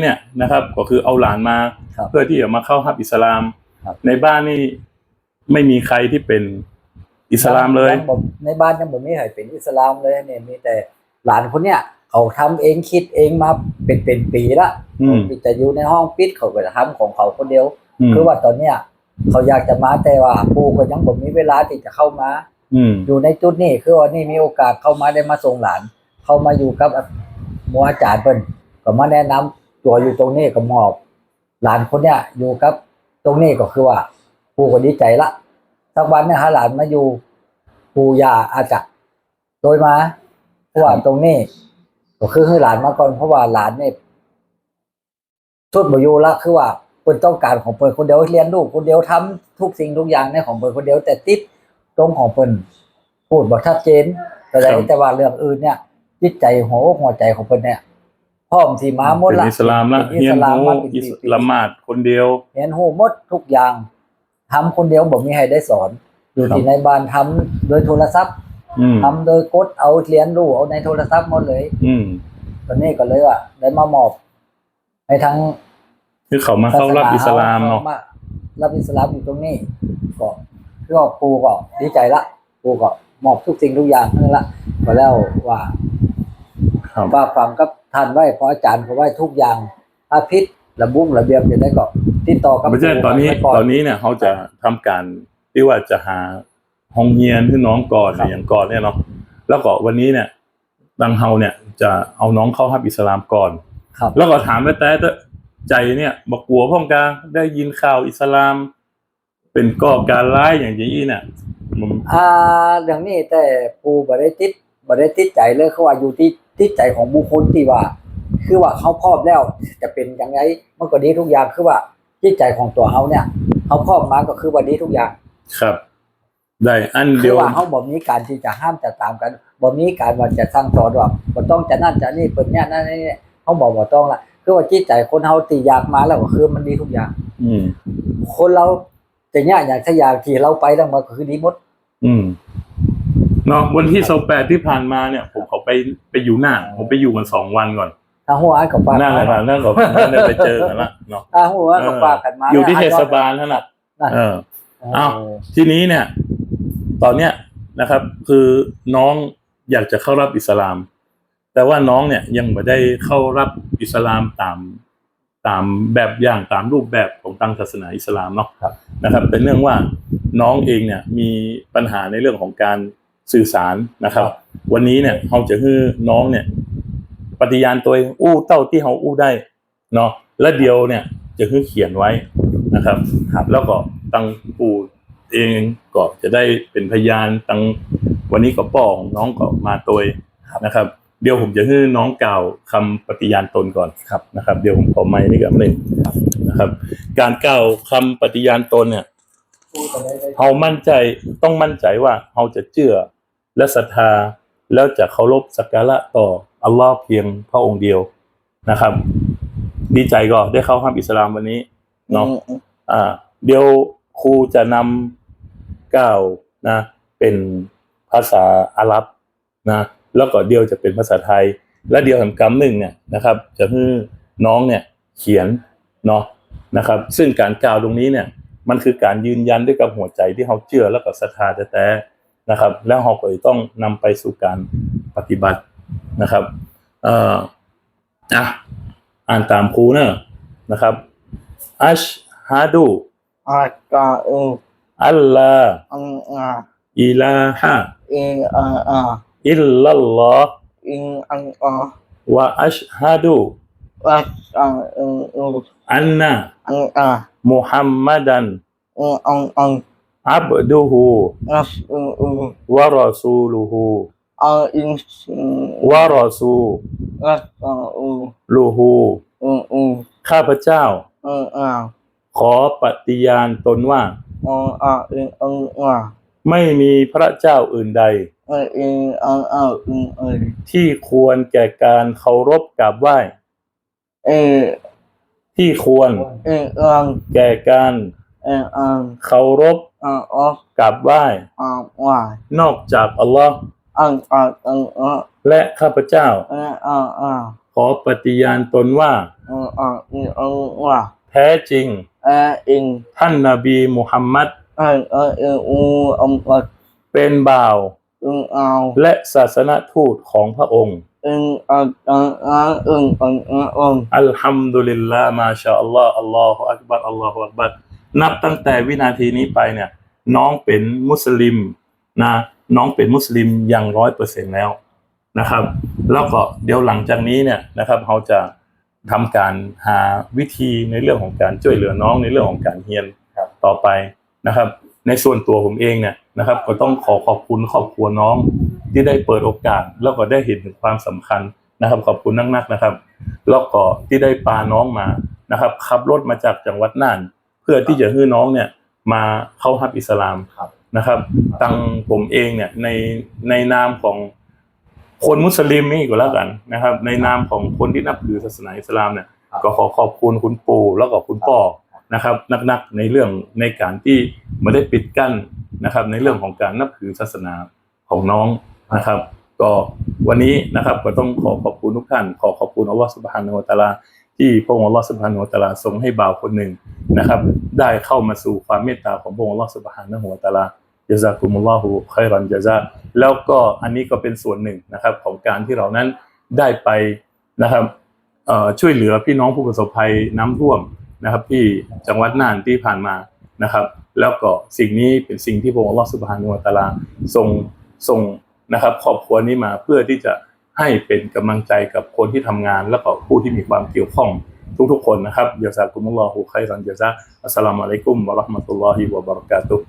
เนี่ยนะครับก็คือเอาหลานมา ครับเพื่อที่จะมาเข้าฮับอิสลาม ครับ ในบ้านนี่ไม่มีใครที่เป็นอิสลามเลย งบ่ในบ้านยังบ่มีใครเป็นอิสลามเลยเนี่ยมีแต่หลานคนเนี้ยเขาทำเองคิดเองมาเป็นเป็นปีละอืมแต่อยู่ในห้องปิดเขาก็จะทำของเขาคนเดียว มคือว่าตอนเนี้ยเขาอยากจะมาแต่ว่าปู่ก็ยังบ่มีเวลาที่จะเข้ามา อืม อยู่ในจุดนี้คือว่านี่มีโอกาสเข้ามาได้มาส่งหลาน เข้ามาอยู่กับหมออาจารย์เพิ่นก็มาแนะนำ ตัวอยู่ตรงนี้ก็มอบ หลานคนเนี้ยอยู่กับ ตรงนี้ก็คือว่าปู่ก็ดีใจละสักวันเนี่ยหาหลานมาอยู่ปู่ย่าอาจจะโดยมาเพราะว่าตรงนี้ก็คือให้หลานมาก่อนเพราะว่าหลานเนี่ยชุดบอยู่ละคือว่าเพิ่นต้องการของเพิ่นคนเดียวเรียนลูกคนเดียวทำทุกสิ่งทุกอย่างในของเพิ่นคนเดียวแต่ติดตรงของเพิ่นพูดบ่ชัดเจนแต่ใดแต่ว่าเรื่องอื่นเนี่ยจิตใจหัวอกหัวใจของเพิ่นเนี่ย พร้อมที่มาหมดเป็นละอิสลามละเป็นอิเฮียสนลามโฮมาเป็นอิปีสๆละหมาดคนเดียวเรียนหูหมดทุกอย่างทำคนเดียวบ่มีใครได้สอน อยู่ครับที่ในบ้านทำโดยโทรศัพท์อืมทำโดยกดเอาเรียนรู้เอาในโทรศัพท์หมดเลย อืมตอนนี้ก็เลยว่าได้มามอบให้ทั้งคือเขามาเข้ารับอิสลามเนาะขรับอิสลามอยู่ตรงนี้ก็คือว่าปูก็ดีใจละปูก็มอบทุกสิ่งทุกอย่างนั่นละก็แล้วว่าครับว่าฟังกับ ท่านไว้เพราะอาจารย์เขาไว้ทุกอย่างอาพิษระบุ้งระเบียบอย่างไรก็ติดต่อกับไม่ใช่ตอนนี้ไว้ก่ตอนนี้เนี่ยเขาจะทำการที่ว่าจะหาห้องเฮียนให้น้องก่อนครับอย่างก่อนเนี่ยเนาะแล้วก็วันนี้เนี่ยดังเฮาเนี่ยจะเอาน้องเข้าฮับอิสลามก่อนครับแล้วก็ถามไปแต่แต่ใจเนี่ยบอกกลัวพ่องกาได้ยินข่าวอิสลาม เป็นก่อการร้ายอย่างนี้เนี่ยมันอ่าเรื่องนี้แต่ปูบ่ได้ติดบ่ได้ติดใจเลยเขาว่าอยู่ที่ ติดใจของบุคคลที่ว่า คือว่าเขาพร้อมแล้ว จะเป็นยังไงมันก็ดีทุกอย่างคือว่าจิตใจของตัวเขาเนี่ยเขาพร้อมมาก็คือว่าดีทุกอย่างครับ ได้อันคืเดีอยว ว่าเขาบ่มีการที่จะห้ามจะตามกันบ่มีการว่าจะสั่งสอนว่าบ่ต้องจะนั่นจะนี่เปิดเนี่ยนั่นนี่เขาบอกบ่ต้องละคือว่าจิตใจคนเฮาตีอยากมาแล้วก็คือมันดีทุกอย่าง อืม คนเราจะเนี่ยอย่างถ้าอยากที่เราไปแล้วมันก็คือดีหมด อืมเนาะวันที่สิบแปดที่ผ่านมาเนี่ย ผมเขา ไปไปอยู่หน้าผมไปอยู่กันสองวันก่อนถ้าหัวอันกับปากนั่นแหละครับนั่นก็นั่นได้ไปเจอกันละเนาะถ้าหัวอันกับปากกันมาอยู่ที่เทศบาลนั่นแหละนั่นเอออ้าวทีนี้เนี่ย ตอนเนี้ยนะครับ คือน้องอยากจะเข้ารับอิสลาม แต่ว่าน้องเนี่ยยังไม่ได้เข้ารับอิสลามตามตามแบบอย่างตามรูปแบบของทางศาสนาอิสลามเนาะครับนะครับ เป็นเรื่องว่าน้องเองเนี่ยมีปัญหาในเรื่องของการ สื่อสารนะครับ วันนี้เนี่ยเราจะให้น้องเนี่ย ปฏิญาณตัวเองอู้เต้าที่เขาอู้ได้เนาะและเดียวเนี่ยจะให้เขียนไว้นะครับครับแล้วก็ตังปู่เองก็จะได้เป็นพยานตังวันนี้ก็ป่อของน้องก็มาตัวนะครับ เดี๋ยวผมจะให้น้องกล่าวคำปฏิญาณตนก่อนครับนะครับ เดี๋ยวผมขอไม้นี่กับหนึ่งนะครับ การกล่าวคำปฏิญาณตนเนี่ยเรามั่นใจต้องมั่นใจว่าเราจะเชื่อ และศรัทธาแล้วจะเคารพสักการะต่ออัลลอฮ์เพียงพระองค์เดียวนะครับ ดีใจก็ได้เข้าห้ามอิสลามวันนี้เนาะอ่า เดี๋ยวครูจะนำกล่าวนะ เป็นภาษาอาหรับนะแล้วก็เดียวจะเป็นภาษาไทย และเดียวแห่งกรรมหนึ่งเนี่ยนะครับ จะให้น้องเนี่ยเขียนเนาะนะครับ ซึ่งการกล่าวตรงนี้เนี่ย มันคือการยืนยันด้วยกับหัวใจที่เขาเชื่อแล้วก็ศรัทธาแท้ๆ นะครับ แล้วเขาก็จะต้องนำไปสู่การปฏิบัตินะครับเอ่ออะอ่านตามครูเนอะนะครับอัชฮะดูอากาอุอัลลาอังอาอิลาฮะอิอาอาอิลลัลลอฮ์อิงอังอาวะอัชฮะดูวากาอุอุอันนะอังอามุฮัมมัดันอุอังอังอับดุฮูนัสอุอุวะรอซูลูฮูอาอิงสิวะรอซูรักอาอุลู ฮูอุอุข้าพเจ้าอังอาขอปฏิญาณตนว่าอังอาอิงอังอาไม่มีพระเจ้าอื่นใดอิงอังอาอิงเอที่ควรแก่การเคารพกราบไหว้เอที่ควรเออังแก่การเออังเคารพ อังออกกราบไหว้อังวานอกจากอัลลอฮ์อังอาอังอาและข้าพเจ้าเออังอาขอปฏิญาณตนว่าอืมอ่าอืมอืมว่าแท้จริงเอออิงท่านนาบีมุฮัมมัดเออเออเอออูอมวัดเป็นบ่าวอึงเอาและศาสนทูตของพระองค์อึงเอาเอาเอาอึงอึงอึงอึงอัลฮัมดุลิลลาห์มาชาอัลลอฮ์อัลลอฮฺอักบัรอัลลอฮฺอักบัร นับตั้งแต่วินาทีนี้ไปเนี่ย น้องเป็นมุสลิมนะน้องเป็นมุสลิมอย่างร้อยเปอร์เซ็นแล้วนะครับ แล้วก็เดี๋ยวหลังจากนี้เนี่ยนะครับเราจะทำการหาวิธีในเรื่องของการช่วยเหลือน้องในเรื่องของการเรียนต่อไปนะครับ ในส่วนตัวผมเองเนี่ยนะครับ ก็ต้องขอขอบคุณครอบครัวน้องที่ได้เปิดโอกาส แล้วก็ได้เห็นถึงความสำคัญนะครับ ขอบคุณนักๆนะครับ แล้วก็ที่ได้ปาน้องมานะครับขับรถมาจากจังหวัดน่าน เพื่อที่จะให้น้องเนี่ยมาเข้าฮับอิสลามครับนะครับตังผมเองเนี่ยในในนามของคนมุสลิมนี่ก็แล้วกันนะครับ ในนามของคนที่นับถือศาสนาอิสลามเนี่ยครับก็ขอขอบคุณคุณปู่แล้วก็คุณพ่อนะครับนักๆในเรื่องในการที่ไม่ได้ปิดกั้นนะครับ ในเรื่องของการนับถือศาสนาของน้องนะครับ ก็วันนี้นะครับก็ต้องขอขอบคุณทุกท่าน ขอขอบคุณอัลลอฮฺสุบฮานาอัลตะอาลา ที่พระองค์ลอสุบฮานาอัลตาลาทรงให้บ่าวคนหนึ่งนะครับ ได้เข้ามาสู่ความเมตตาของพระองค์ลอสุบฮานะฮูวตาลาจาซากุมุลลอฮุไครันจาซาแล้วก็อันนี้ก็เป็นส่วนหนึ่งนะครับของการที่เรานั้นได้ไปนะครับช่วยเหลือพี่น้องผู้ประสบภัยน้ำท่วมนะครับ ที่จังหวัดน่านที่ผ่านมานะครับ แล้วก็สิ่งนี้เป็นสิ่งที่พระองค์ลอสุบฮานะฮูวตาลาทรงทรงนะครับครอบครัวนี้มาเพื่อที่จะ ให้เป็นกำลังใจกับคนที่ทำงาน แล้วก็ผู้ที่มีความเกี่ยวข้องทุกๆคนนะครับยาซากุมุลลอฮุไคสันยาซาอัสสลามุอะลัยกุมวะราะห์มะตุลลอฮิวะบะเราะกาตุฮ์